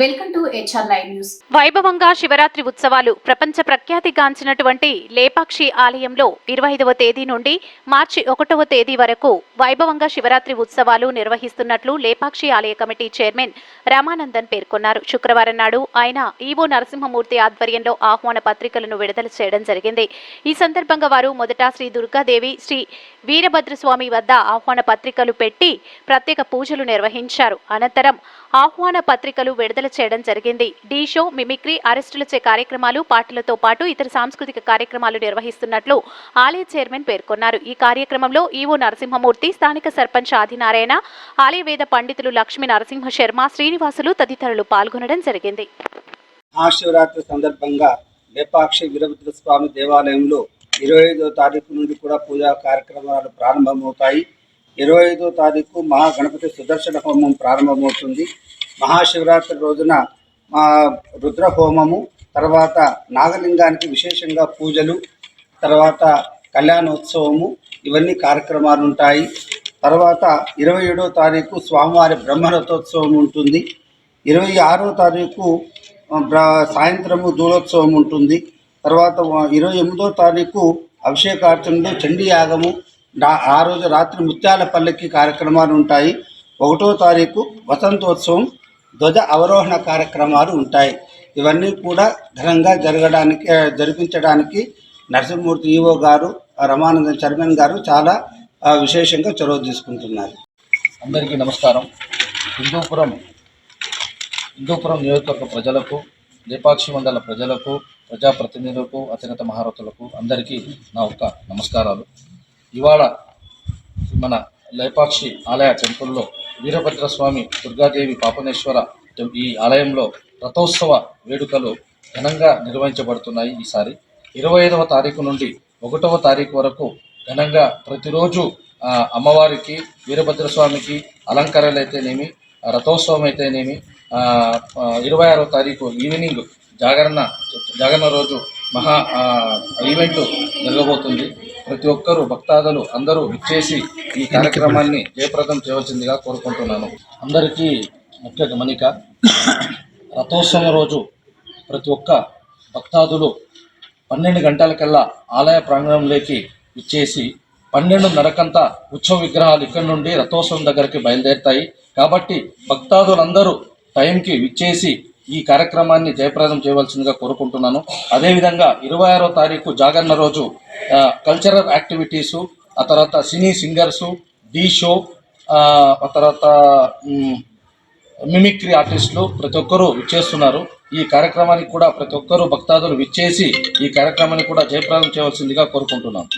Welcome to HR news వైభవంగా శివరాత్రి ఉత్సవాలు ప్రపంచ ప్రఖ్యాతిగాంచినటువంటి లేపాక్షి ఆలయంలో ఇరవై ఐదవ తేదీ నుండి మార్చి ఒకటవ తేదీ వరకు వైభవంగా శివరాత్రి ఉత్సవాలు నిర్వహిస్తున్నట్లు లేపాక్షి ఆలయ కమిటీ చైర్మన్ రామానందన్ పేర్కొన్నారు. శుక్రవారం నాడు ఆయన ఈవో నరసింహమూర్తి ఆధ్వర్యంలో ఆహ్వాన పత్రికలను విడుదల చేయడం జరిగింది. ఈ సందర్భంగా వారు మొదట శ్రీ దుర్గాదేవి శ్రీ వీరభద్రస్వామి వద్ద ఆహ్వాన పత్రికలు పెట్టి ప్రత్యేక పూజలు నిర్వహించారు. అనంతరం ఆహ్వాన పత్రికలు విడుదల చేయడం జరిగింది. డీ షో మిమిక్రీ అరెస్టులచే కార్యక్రమాలు పాటలతో పాటు ఇతర సాంస్కృతిక కార్యక్రమాలు నిర్వహిస్తున్నట్లు ఆలయ చైర్మన్ పేర్కొన్నారు. ఈ కార్యక్రమంలో ఈవో నరసింహమూర్తి స్థానిక సర్పంచ్ ఆదినారాయణ ఆలయ వేద పండితులు లక్ష్మీ నరసింహ శర్మ శ్రీనివాసులు తదితరులు పాల్గొనడం జరిగింది. మహాశివరాత్రి సందర్భంగా లేపాక్షి వీరభద్ర స్వామి దేవాలయంలో ఇరవై ఐదో తారీఖు నుండి కూడా పూజా కార్యక్రమాలు ప్రారంభమవుతాయి. ఇరవై ఐదో తారీఖు మహాగణపతి సుదర్శన హోమం ప్రారంభమవుతుంది. మహాశివరాత్రి రోజున మా రుద్ర హోమము తర్వాత నాగలింగానికి విశేషంగా పూజలు తర్వాత కళ్యాణోత్సవము ఇవన్నీ కార్యక్రమాలు ఉంటాయి తర్వాత ఇరవై ఏడో తారీఖు స్వామివారి బ్రహ్మరథోత్సవం ఉంటుంది. ఇరవై ఆరో తారీఖు సాయంత్రము దూలోత్సవం ఉంటుంది. తర్వాత ఇరవై ఎనిమిదో తారీఖు అభిషేకార్చనలు చండీ యాగము ఆ రోజు రాత్రి ముత్యాల పల్లకి కార్యక్రమాలు ఉంటాయి. ఒకటో తారీఖు వసంతోత్సవం ధ్వజ అవరోహణ కార్యక్రమాలు ఉంటాయి. ఇవన్నీ కూడా ఘనంగా జరగడానికి జరిపించడానికి నరసింహమూర్తి ఈవో గారు రమానంద చైర్మన్ గారు చాలా విశేషంగా చొరవ తీసుకుంటున్నారు. అందరికీ నమస్కారం. హిందూపురం హిందూపురం నియోజకవర్గ ప్రజలకు లేపాక్షి మండల ప్రజలకు ప్రజాప్రతినిధులకు అత్యున్నత మహారథులకు అందరికీ నా ఒక్క నమస్కారాలు. ఇవాళ మన లేపాక్షి ఆలయ టెంపుల్లో వీరభద్రస్వామి దుర్గాదేవి పాపనేశ్వర ఈ ఆలయంలో రథోత్సవ వేడుకలు ఘనంగా నిర్వహించబడుతున్నాయి ఈసారి. ఇరవై ఐదవ తారీఖు నుండి ఒకటవ తారీఖు వరకు ఘనంగా ప్రతిరోజు అమ్మవారికి వీరభద్రస్వామికి అలంకరణలు అయితేనేమి రథోత్సవం అయితేనేమి ఇరవై ఆరో తారీఖు ఈవినింగ్ జాగరణ జాగరణ రోజు మహా ఈవెంట్ జరగబోతుంది. ప్రతి ఒక్కరూ భక్తాదులు అందరూ ఇచ్చేసి ఈ కార్యక్రమాన్ని జయప్రదం చేయవలసిందిగా కోరుకుంటున్నాను. అందరికీ ముఖ్య గమనిక రథోత్సవం రోజు ప్రతి ఒక్క భక్తాదులు పన్నెండు గంటలకల్లా ఆలయ ప్రాంగణంలోకి ఇచ్చేసి పన్నెండున్నరకంతా ఉత్సవ విగ్రహాలు ఇక్కడి నుండి రథోత్సవం దగ్గరికి బయలుదేరుతాయి. కాబట్టి భక్తాదులందరూ టైంకి విచ్చేసి ఈ కార్యక్రమాన్ని జయప్రదం చేయవలసిందిగా కోరుకుంటున్నాను. అదేవిధంగా ఇరవై ఆరో తారీఖు జాగరణ రోజు కల్చరల్ యాక్టివిటీసు ఆ తర్వాత సినీ సింగర్సు డీ షో ఆ, తర్వాత మిమిక్రీ ఆర్టిస్టులు ప్రతి ఒక్కరూ విచ్చేస్తున్నారు. ఈ కార్యక్రమానికి కూడా ప్రతి ఒక్కరూ భక్తాదులు విచ్చేసి ఈ కార్యక్రమాన్ని కూడా జయప్రదం చేయవలసిందిగా కోరుకుంటున్నాను.